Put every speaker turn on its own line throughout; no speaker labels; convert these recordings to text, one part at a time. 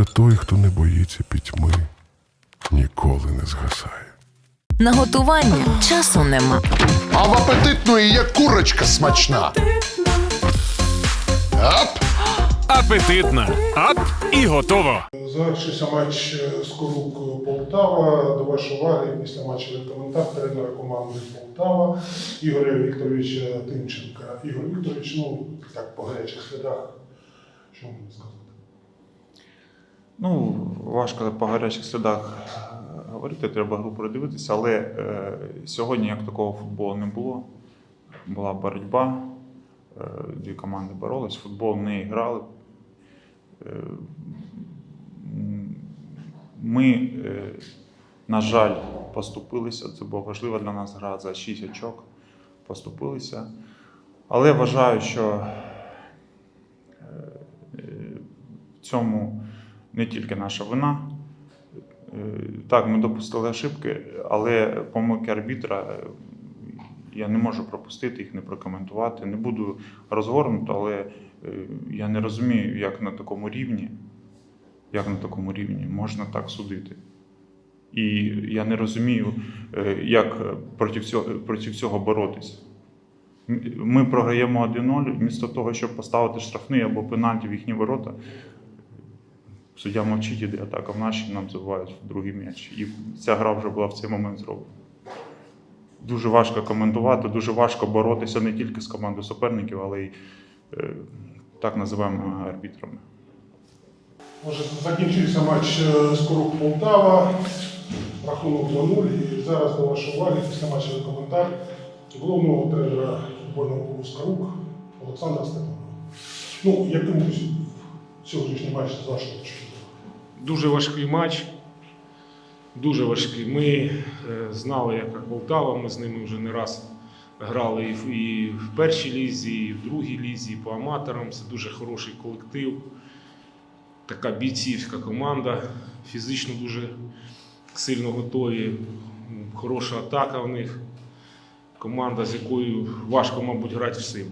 Лише той, хто не боїться пітьми, ніколи не згасає.
На готування часу нема.
А в апетитної є курочка смачна. Ап!
Апетитна. Ап і готово.
Завершився матч е, Скорук Полтава. До вашої уваги після матчевий коментар тренера команди Полтава Ігоря Вікторовича Тимченка. Ігор Вікторович, ну так по гарячих слідах, що можна сказати?
Ну, важко по гарячих слідах е, говорити, треба гру передивитися, але е, сьогодні як такого футболу не було. Була боротьба, е, дві команди боролись, футбол не грали. Е, ми, е, на жаль, поступилися. Це була важлива для нас гра за 6 очок. Поступилися. Але вважаю, що е, е, в цьому не тільки наша вина. Е, Так, ми допустили ошибки, але помилки арбітра е, я не можу пропустити їх, не прокоментувати. Не буду розгорнуто, але е, я не розумію, як на такому рівні, як на такому рівні можна так судити. І я не розумію, як проти цього, проти цього боротися. Ми програємо 1-0, вмісто того, щоб поставити штрафний або пенальті в їхні ворота. Суддя мовчить, іде атака в наші, нам забувають другий м'яч. І ця гра вже була в цей момент зроблена. Дуже важко коментувати, дуже важко боротися не тільки з командою суперників, але й е, так називаємо арбітрами.
Може, закінчився матч е, Скорук Полтава, рахунок 2-0. І зараз до вашої уваги після матчевий коментар головного тренера футбольного клубу Скорук Олександра Степанова. Ну, яким сьогоднішній матч з вашої точки?
Дуже важкий матч. Дуже важкий. Ми е, знали, яка Полтава, ми з ними вже не раз грали і в, першій лізі, і в другій лізі, і по аматорам. Це дуже хороший колектив. Така бійцівська команда. Фізично дуже сильно готові. Хороша атака в них. Команда, з якою важко, мабуть, грати всім.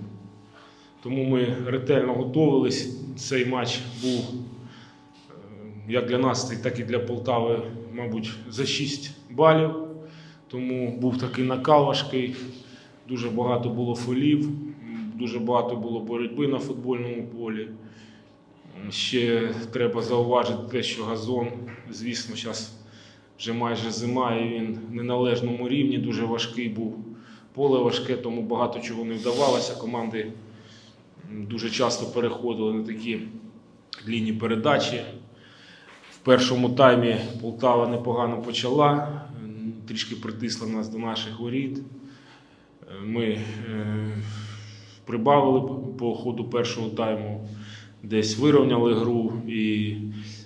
Тому ми ретельно готувалися. Цей матч був як для нас, так і для Полтави, мабуть, за 6 балів. Тому був такий накал важкий. Дуже багато було фолів, дуже багато було боротьби на футбольному полі. Ще треба зауважити те, що газон, звісно, зараз вже майже зима, і він в неналежному рівні, дуже важкий був. Поле важке, тому багато чого не вдавалося. Команди дуже часто переходили на такі длінні передачі. Першому таймі Полтава непогано почала, трішки притисла нас до наших воріт. Е, Ми е, прибавили по- ходу першого тайму, десь вирівняли гру і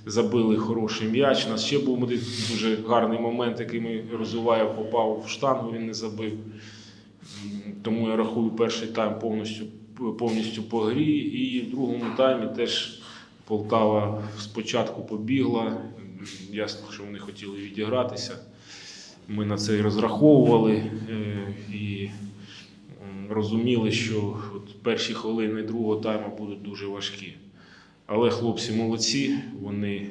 забили хороший м'яч. У нас ще був дуже гарний момент, який ми розвиваємо, попав в штангу, він не забив. Тому я рахую перший тайм повністю, повністю по грі. І в другому таймі теж Полтава спочатку побігла. Ясно, що вони хотіли відігратися. Ми на це і розраховували е, і розуміли, що от перші хвилини другого тайму будуть дуже важкі. Але хлопці молодці, вони е,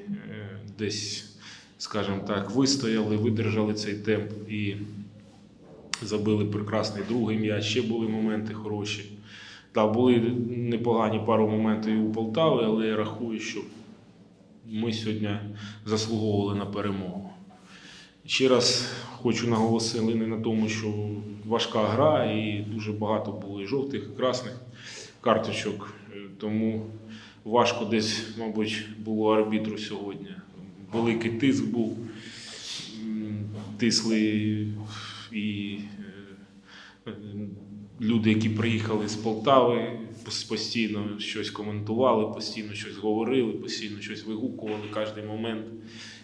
десь, скажімо так, вистояли, видержали цей темп і забили прекрасний другий м'яч. Ще були моменти хороші. Так, були непогані пару моментів у Полтави, але я рахую, що ми сьогодні заслуговували на перемогу. Ще раз хочу наголосити не на тому, що важка гра і дуже багато було і жовтих, і красних карточок. Е, Тому важко десь, мабуть, було арбітру сьогодні. Великий тиск був. Тисли і люди, які приїхали з Полтави, постійно щось коментували, постійно щось говорили, постійно щось вигукували кожен момент.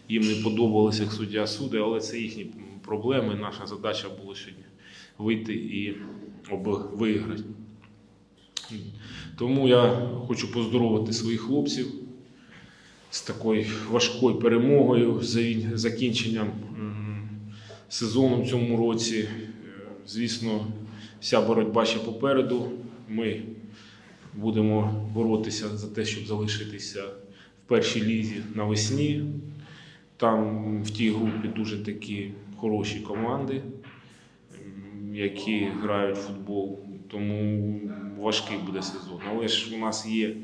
Їм не подобалося, як суддя суди, але це їхні проблеми. Наша задача була сьогодні вийти і виграти. Тому я хочу поздоровити своїх хлопців з такою важкою перемогою, за- закінченням сезону в цьому році. Е, Звісно, вся боротьба ще попереду. Ми будемо боротися за те, щоб залишитися в першій лізі навесні. Там в тій групі дуже такі хороші команди, які грають в футбол. Тому важкий буде сезон. Але ж у нас є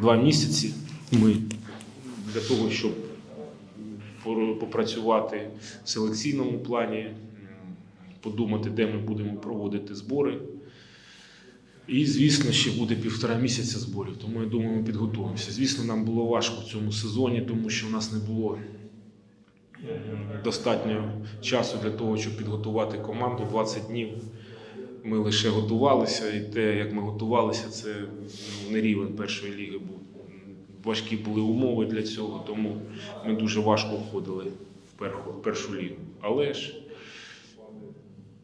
два місяці. Ми для того, щоб попрацювати в селекційному плані, подумати, де ми будемо проводити збори. І, звісно, ще буде півтора місяця зборів, тому я думаю, ми підготуємося. Звісно, нам було важко в цьому сезоні, тому що в нас не було достатньо часу для того, щоб підготувати команду 20 днів. Ми лише готувалися, і те, як ми готувалися, це ну, не рівень першої ліги був. Важкі були умови для цього, тому ми дуже важко входили в першу лігу. Але ж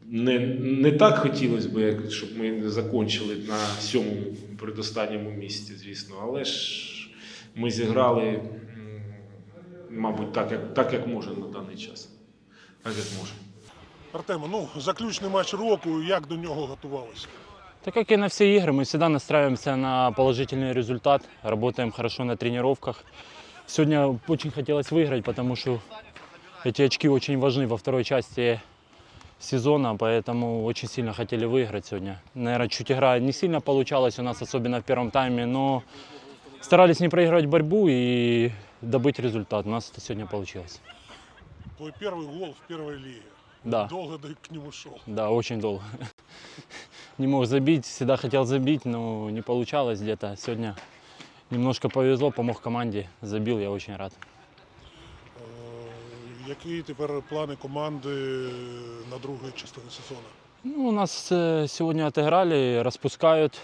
не, не так хотілося б, як щоб ми закончили на сьомому передостанньому місці, звісно. Але ж ми зіграли, м, мабуть, так, як, так, як може на даний час. Так, як може.
Артема, ну заключний матч року, як до нього готувалися?
Так как и на все игры, мы всегда настраиваемся на положительный результат, работаем хорошо на тренировках. Сегодня очень хотелось выиграть, потому что эти очки очень важны во второй части Сезона, поэтому очень сильно хотели выиграть сегодня. Наверное, чуть игра не сильно получалась у нас, особенно в первом тайме, но старались не проигрывать борьбу и добыть результат. У нас это сегодня получилось.
Твой первый гол в первой лиге.
Да.
Долго ты к нему шел.
Да, очень долго. Не мог забить, всегда хотел забить, но не получалось где-то. Сегодня немножко повезло, помог команде, забил, я очень рад.
Е, Які тепер плани команди на другу частину сезону?
Ну, у нас э, сегодня отыграли, распускают,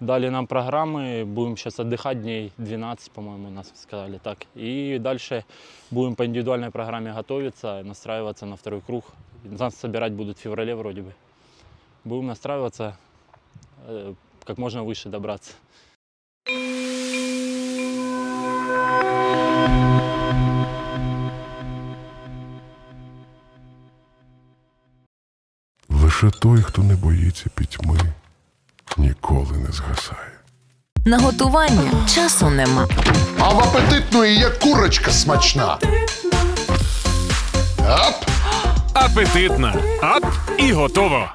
дали нам программы, будем сейчас отдыхать дней 12, по-моему, нас сказали так. И дальше будем по индивидуальной программе готовиться, настраиваться на второй круг. Нас собирать будут в феврале вроде бы. Будем настраиваться, э, как можно выше
Лише той, хто не боїться пітьми, ніколи не згасає.
На готування часу нема.
А в апетитної є курочка смачна. Ап!
Апетитна. Ап і готово.